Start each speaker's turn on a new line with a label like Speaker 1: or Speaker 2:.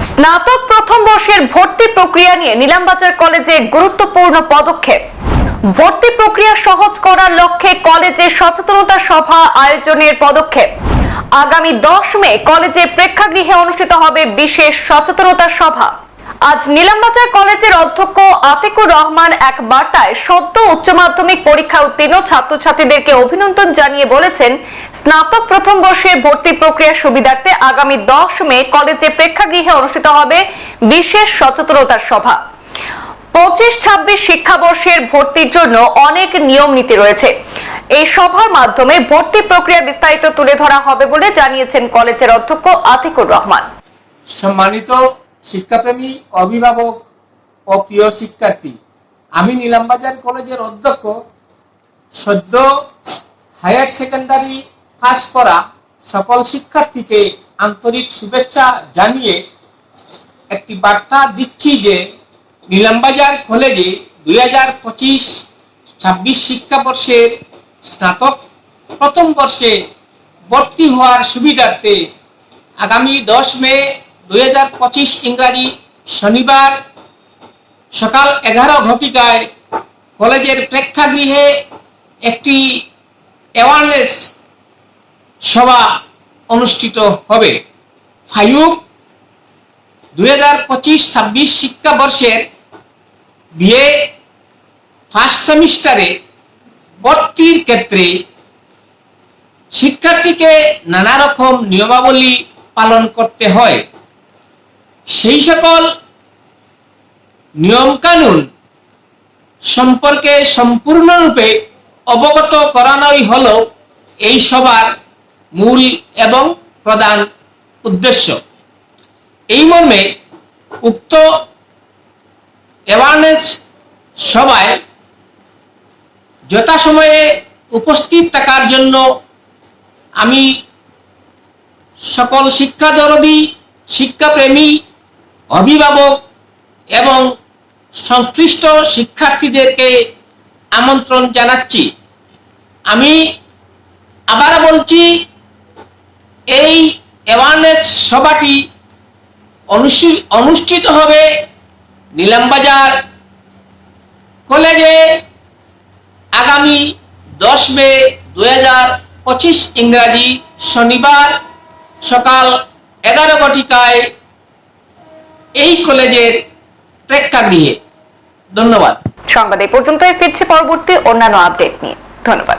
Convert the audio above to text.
Speaker 1: স্নাতক প্রথম বর্ষের ভর্তি প্রক্রিয়া নিয়ে নিলামবাজার কলেজে গুরুত্বপূর্ণ পদক্ষেপ। ভর্তি প্রক্রিয়া সহজ করার লক্ষ্যে কলেজে সচেতনতা সভা আয়োজনের পদক্ষেপ। আগামী দশ মে কলেজে প্রেক্ষাগৃহে অনুষ্ঠিত হবে বিশেষ সচেতনতা সভা। আজ নিলামবাজার কলেজের অধ্যক্ষ আতিকুর রহমান এক বার্তায় সদ্য উচ্চ মাধ্যমিক পরীক্ষা উত্তীর্ণ ছাত্রছাত্রীদেরকে অভিনন্দন জানিয়ে বলেছেন, স্নাতক প্রথম বর্ষের ভর্তি প্রক্রিয়ার সুবিধার্থে আগামী দশ মে কলেজে প্রেক্ষাগৃহে অনুষ্ঠিত হবে বিশেষ সচেতনতা সভা। পঁচিশ ছাব্বিশ শিক্ষাবর্ষের ভর্তির জন্য অনেক নিয়ম নীতি রয়েছে। এই সভার মাধ্যমে ভর্তি প্রক্রিয়া বিস্তারিত তুলে ধরা হবে বলে জানিয়েছেন কলেজের অধ্যক্ষ আতিকুর রহমান।
Speaker 2: সম্মানিত শিক্ষাপ্রেমী অভিভাবক ও প্রিয় শিক্ষার্থী। আমি নীলামবাজার কলেজের অধ্যক্ষ। সদ্য হায়ার সেকেন্ডারি পাস করা সকল শিক্ষার্থীকে আন্তরিক শুভেচ্ছা জানিয়ে একটি বার্তা দিচ্ছি যে, নীলামবাজার কলেজে দুই হাজার পঁচিশ ছাব্বিশ শিক্ষাবর্ষের স্নাতক প্রথম বর্ষে ভর্তি হওয়ার সুবিধার্থে আগামী দশ মে দুই পঁচিশ ইংরাজি শনিবার সকাল এগারো ঘটিকায় কলেজের প্রেক্ষাগৃহে একটি অ্যাওয়ারনেস সভা অনুষ্ঠিত হবে। ফাইভ দুই হাজার পঁচিশ ছাব্বিশ শিক্ষাবর্ষের বিএ ফার্স্ট সেমিস্টারে ভর্তির ক্ষেত্রে শিক্ষার্থীকে নানা রকম নিয়মাবলী পালন করতে হয়। সেই সকল নিয়মকানুন সম্পর্কে সম্পূর্ণরূপে অবগত করানোই হল এই সভার মূল এবং প্রধান উদ্দেশ্য। এই মর্মে উক্ত অ্যাওয়ারনেস সভায় যথাসময়ে উপস্থিত থাকার জন্য আমি সকল শিক্ষা দরদি শিক্ষাপ্রেমী অভিভাবক এবং সংশ্লিষ্ট শিক্ষার্থীদেরকে আমন্ত্রণ জানাচ্ছি। আমি আবার বলছি, এই অ্যাওয়ারনেস সভাটি অনুষ্ঠিত হবে নিলামবাজার কলেজে আগামী দশ মে দু হাজার পঁচিশ ইংরাজি শনিবার সকাল এগারো ঘটিকায় এই কলেজের প্রেক্ষাগৃহে। ধন্যবাদ।
Speaker 1: সংবাদ এই পর্যন্তই। ফিরছে পরবর্তী অন্যান্য আপডেট নিয়ে। ধন্যবাদ।